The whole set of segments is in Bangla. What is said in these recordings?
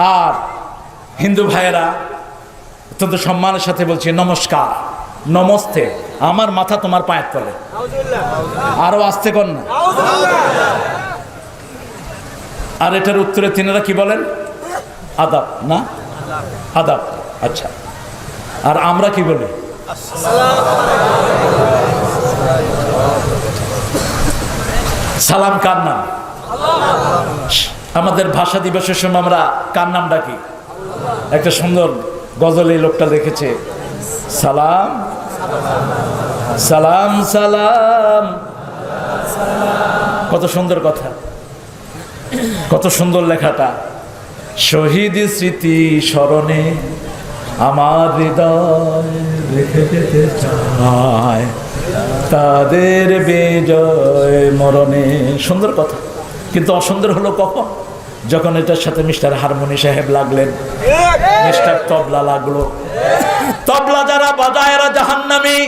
আর হিন্দু ভাইয়েরা, অত্যন্ত সম্মানের সাথে বলছি নমস্কার। নমস্তে। আমার মাথা তোমার পায়ের তলে। আরও আসতে কর না আর এটার উত্তরে তিনারা কি বলেন? আদাব, না? আদাব আচ্ছা। আর আমরা কি বলি? সালাম কার নাম? আমাদের ভাষা দিবসের সময় আমরা কার নাম ডাকি? একটা সুন্দর গজল এই লোকটা দেখেছে। সালাম সালাম সালাম। কত সুন্দর কথা। কত সুন্দর লেখাটা। শহীদ স্মৃতি স্মরণে আমার হৃদয় তাদের বিজয় মরণে। সুন্দর কথা। কিন্তু অসুন্দর হলো কখন? যখন এটার সাথে মিস্টার হারমোনি সাহেব লাগলেন, মিস্টার তবলা লাগল। তবলা যারা বাজায় এরা জাহান্নামী,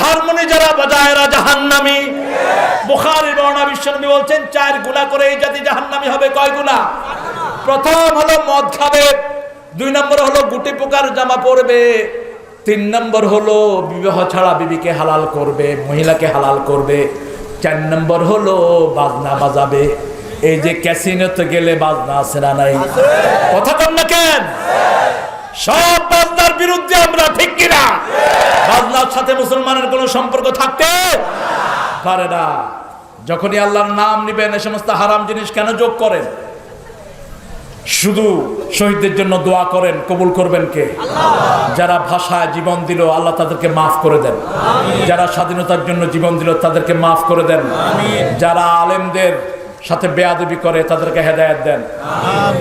হারমোনি যারা বাজায় এরা জাহান্নামী। বুখারী বর্ণা বিশ্বনবী বলছেন, চার গুণা করে এই জাতি জাহান্নামী হবে। কয় গুণা? প্রথম হলো মদ খাবে, দুই নম্বর হলো গুটি পোকার জামা পরবে, তিন নম্বর হলো বিবাহ ছাড়া বিবিকে হালাল করবে, মহিলাকে হালাল করবে, চার নম্বর হলো বাজনা বাজাবে। এই যে ক্যাসিনোতে গেলে বাজনা আছে না নাই? কথা কন না কেন? সব বাজনার বিরুদ্ধে আমরা ঠিক কিনা? বাজনার সাথে মুসলমানের কোনো সম্পর্ক থাকতে পারে না। যখনই আল্লাহর নাম নিবেন, এ সমস্ত হারাম জিনিস কেন যোগ করেন? শুধু শহীদদের জন্য দোয়া করেন, কবুল করবেন কে? যারা ভাষায় জীবন দিল, আল্লাহ তাদেরকে মাফ করে দেন। যারা স্বাধীনতার জন্য জীবন দিল, তাদেরকে মাফ করে দেন। যারা আলেমদের সাথে বেয়াদবি করে তাদেরকে হেদায়ত দেন।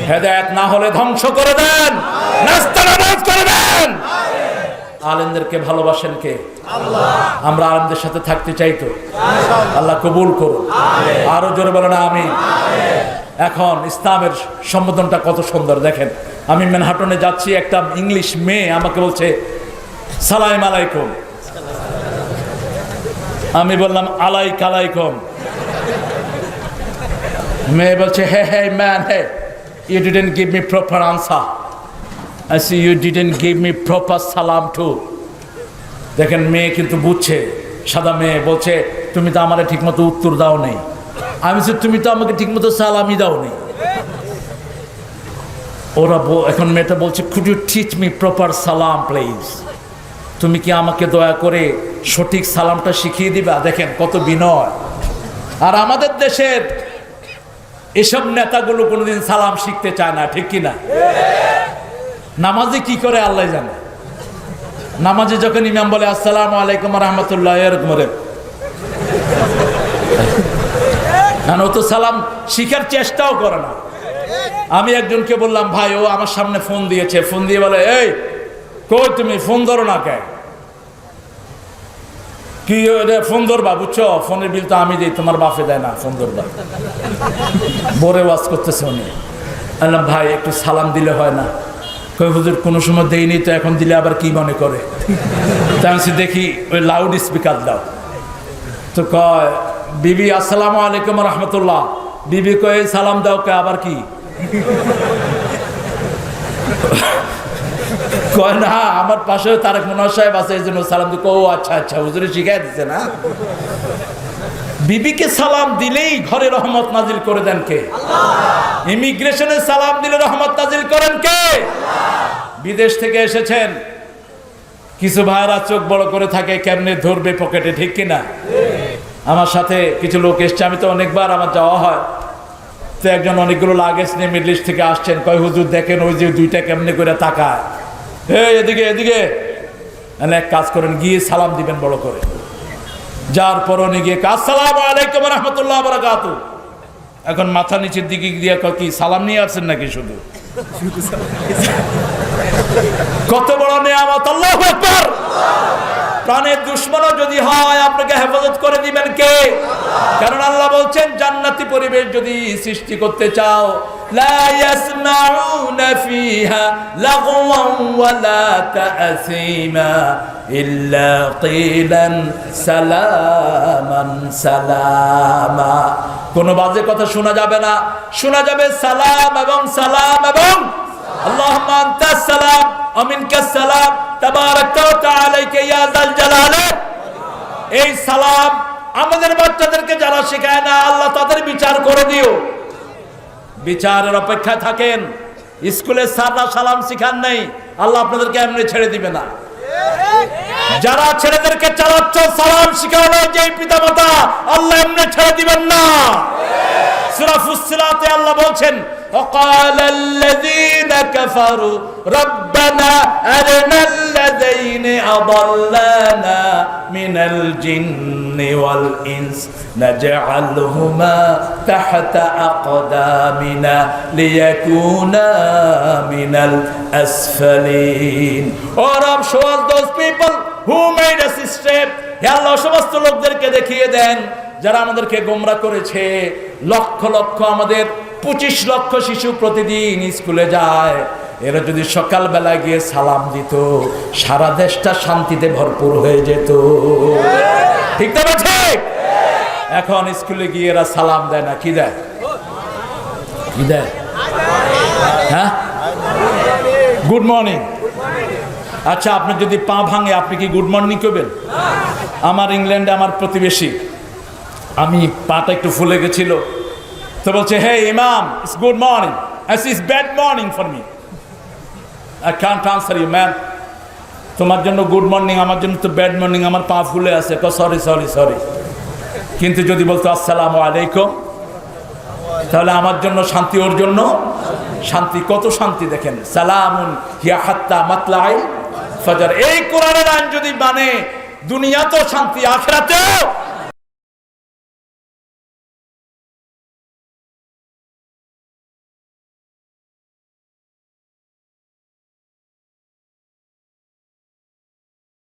হেদায়েত না হলে ধ্বংস করে দেন। করে দেন। আলেমদেরকে ভালোবাসেন কে? আমরা আলেমদের সাথে থাকতে চাই তো। আল্লাহ কবুল করুন। আরও জোরে বলে না আমি এখন ইসলামের সম্বোধনটা কত সুন্দর দেখেন। আমি ম্যানহাটনে যাচ্ছি একটা ইংলিশ মেয়ে আমাকে বলছে সালাইম আলাইকুম। আমি বললাম আলাই কালাইকুম মেয়ে বলছে hey hey man hey you didn't give me proper answer I see you didn't give me proper সালাম টু দেখেন মেয়ে কিন্তু বুঝছে, সাদা মেয়ে বলছে, তুমি তো আমার ঠিকমতো উত্তর দাও নেই আমি বলছি, তুমি তো আমাকে ঠিকমতো সালামই দাও নেই ওরা এখন মেয়েটা বলছে could you teach me proper সালাম প্লিজ তুমি কি আমাকে দয়া করে সঠিক সালামটা শিখিয়ে দিবা? দেখেন কত বিনয়। আর আমাদের দেশের এসব নেতাগুলো কোনোদিন সালাম শিখতে চায় না, ঠিক কি না নামাজে কি করে আল্লাহ জানে? নামাজে যখন ইমাম বলে, আসসালাম আলাইকুম রহমতুল্লাহ এরকম না, ও তো সালাম শিখার চেষ্টাও করে না। আমি একজনকে বললাম, ভাই, ও আমার সামনে ফোন দিয়েছে। ফোন দিয়ে বলে, এই, কই তুমি? ফোন ধরো না কে? কি এটা ফোন ধরবা বুঝছ? ফোনের বিল তো আমি দিই, তোমার বাপে দেয় না ফোন ধরবা বরে ওয়াজ করতেছে উনি। বললাম ভাই, একটু সালাম দিলে হয় না। কই, হুজুর, কোনো সময় দেইনি তো, এখন দিলে আবার কি মনে করে? তাই আমি দেখি, ওই লাউড স্পিকার দাও। তো কয়, বিবি, আসসালামু আলাইকুম রহমতুল্লাহ। বিবি কয়ে সালাম দাও কে আবার কি? কয়, না, আমার পাশে তারেক মনোহর সাহেব আছে, এই জন্য সালাম দিকে ও আচ্ছা আচ্ছা হুজুরে শিখাই দিছে, না? বিবিকে সালাম দিলেই ঘরে রহমত নাজিল করে দেন কে? ইমিগ্রেশনে সালাম দিলে রহমত নাজিল করেন কে? বিদেশ থেকে এসেছেন। কিছু ভাইরা চোখ বড় করে থাকে, কেমনে ধরবে পকেটে, ঠিক কিনা আমার সাথে কিছু লোক এসছে, আমি তো অনেকবার আমার যাওয়া হয়। তো একজন অনেকগুলো লাগেজ নিয়ে মিডল থেকে আসছেন, কয়, হুজুর, দেখেন ওই যে দুইটা কেমনে করে তাকায়? এই এদিকে এদিকে। এক কাজ করেন, গিয়ে সালাম দিবেন বড় করে। যার পর উনি গিয়ে আসসালাম আলাইকুম রহমতুল্লাহ বারাকাতু এখন মাথা নিচের দিকে দিয়ে কি, সালাম নিয়ে আসছেন নাকি শুধু? কত বড় নেয়ামত, আল্লাহ আকবার! প্রাণের দুশ্মনও যদি হয়, আপনাকে হেফাজত করে দিবেন কে? কারণ আল্লাহ বলছেন, জান্নাতি পরিবেশ যদি সৃষ্টি করতে চাও لا يسمعون فيها لغوا ولا تأثيما إلا قيلا سلاما سلاما কোনো বাজে কথা শোনা যাবে না শোনা যাবে সালাম এবং সালাম এবং اللهم انت السلام ومنك السلام تبارك وتعالى يا ذا الجلال এই সালাম আমাদের বাচ্চাদেরকে যারা শেখায় না আল্লাহ তাদের বিচার করে দিও বিচারের অপেক্ষায় থাকেন স্কুলে সাদা সালাম শিখান নেই আল্লাহ আপনাদেরকে এমনি ছেড়ে দিবে না যারা ছেলেদেরকে চালাচ্ছ সালাম শিখানো যে পিতা মাতা আল্লাহ এমনি ছেড়ে দিবেন না সূরা ফুসসিলাতে আল্লাহ বলছেন وقال الذين كفروا ربنا أرنا الذين أضلانا من الجن والإنس نجعلهما تحت أقدامنا ليكونا من الأسفلين Oh Rab, show us those people who made us stray. হে আল্লাহ সমস্ত লোকদেরকে দেখিয়ে দেন যারা আমাদেরকে গোমরা করেছে লক্ষ লক্ষ আমাদের পঁচিশ লক্ষ শিশু প্রতিদিন স্কুলে যায় এরা যদি সকালবেলা গিয়ে সালাম দিত, সারা দেশটা শান্তিতে ভরপুর হয়ে যেত। ঠিক তো আছে এখন স্কুলে গিয়ে এরা সালাম দেয় না, কি দেয়? কি দেয়? হ্যাঁ? গুড মর্নিং আচ্ছা আপনার যদি পা ভাঙে, আপনি কি গুড মর্নিং করবেন? আমার ইংল্যান্ডে আমার প্রতিবেশী, আমি পাটা একটু ফুলে গেছিল। তো বলছে হে ইমাম it's good morning is bad morning for me I can't answer you ma'am তোমার জন্য গুড মর্নিং আমার জন্য তো ব্যাড মর্নিং আমার পা ফুলে আছে। সরি সরি সরি কিন্তু যদি বলতো, আসসালামু আলাইকুম, তাহলে আমার জন্য শান্তি, ওর জন্য শান্তি। কত শান্তি দেখেন। সালামুন হিয়া হাত্তা মাতলাই ফজর। এই কোরআনের আইন যদি মানে দুনিয়াতেও শান্তি, আখেরাতেও